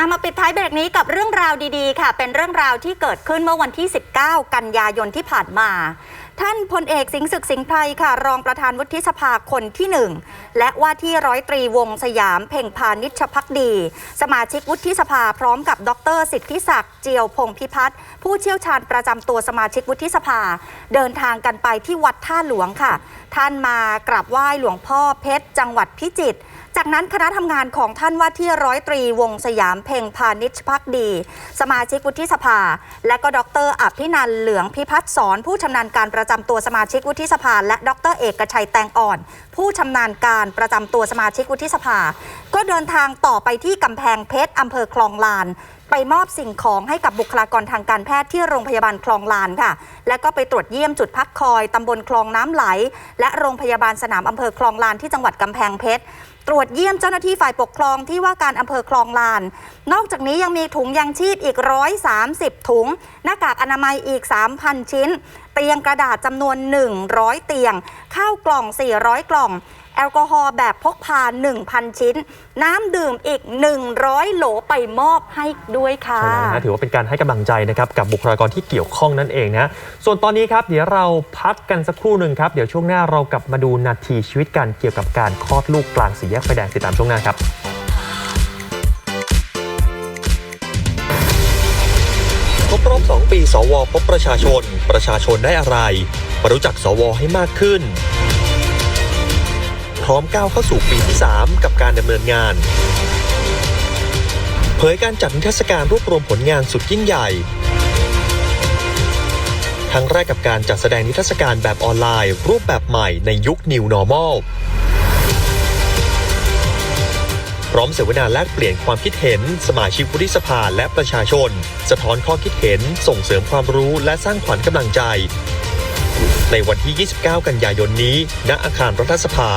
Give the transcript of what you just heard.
อะมาปิดท้ายเบรกนี้กับเรื่องราวดีๆ ค่ะ เป็นเรื่องราวที่เกิดขึ้นเมื่อวันที่ 19 กันยายนที่ผ่านมา ท่านพลเอกสิงห์ศึกสิงห์ไพรค่ะ รองประธานวุฒิสภาคนที่หนึ่งและว่าที่ร้อยตรีวงสยามเพ่งพานิชพักดี สมาชิกวุฒิสภาพร้อมกับดร สิทธิศักดิ์เจียวพงพิพัฒน์ผู้เชี่ยวชาญประจำตัวสมาชิกวุฒิสภา เดินทางกันไปที่วัดท่าหลวงค่ะ ท่านมากราบไหว้หลวงพ่อเพชรจังหวัดพิจิตร จากนั้นคณะทำงานของท่านว่าที่ร้อยตรีวงสยามเพ่งพานิชพักดี สมาชิกวุฒิสภา และก็ดรอภินันเหลืองพิพัฒน์สอน ผู้ชำนาญการประจำตัวสมาชิกวุฒิสภา และดรเอกชัยแตงอ่อน ผู้ชำนาญการประจำตัวสมาชิกวุฒิสภา ก็เดินทางต่อไปที่กำแพงเพชรอำเภอคลองลานไปมอบสิ่งของให้กับบุคลากรทางการแพทย์ที่โรงพยาบาลคลองลานค่ะ และก็ไปตรวจเยี่ยมจุดพักคอยตำบลคลองน้ำไหล และโรงพยาบาลสนามอำเภอคลองลานที่จังหวัดกำแพงเพชร ตรวจเยี่ยมเจ้าหน้าที่ฝ่ายปกครองที่ว่าการอำเภอคลองลาน นอกจากนี้ยังมีถุงยางชีพอีก 130 ถุง หน้ากากอนามัยอีก 3,000 ชิ้น ตียงกระดาษจำนวน 100 เตียง ข้าวกล่อง 400 กล่อง แอลกอฮอล์แบบพกพา 1,000 ชิ้น น้ำดื่มอีก 100 โหลไปมอบให้ด้วยค่ะใช่แล้วนะถือว่าเป็นการให้กำลังใจนะครับกับบุคลากรที่เกี่ยวข้องนั่นเองนะ ส่วนตอนนี้ครับ เดี๋ยวเราพักกันสักครู่หนึ่งครับ เดี๋ยวช่วงหน้าเรากลับมาดูนาทีชีวิตกันเกี่ยวกับการคลอดลูกกลางสี่แยกไฟแดงติดตามช่วงหน้าครับ บรอบ 2 ปี สว พบประชาชน ประชาชนได้อะไร มารู้จักสวให้มากขึ้น พร้อมก้าวเข้าสู่ปีที่ 3 กับการดำเนินงาน เผยการจัดนิทรรศการรวบรวมผลงานสุดยิ่งใหญ่ครั้งแรกกับการจัดแสดงนิทรรศการแบบออนไลน์ รูปแบบใหม่ในยุค New Normal พร้อมเสวนาแลกเปลี่ยนความคิดเห็น สมาชิกวุฒิสภาและประชาชน สะท้อนข้อคิดเห็น ส่งเสริมความรู้และสร้างขวัญกำลังใจ ในวันที่ 29 กันยายนนี้ ณอาคารรัฐสภา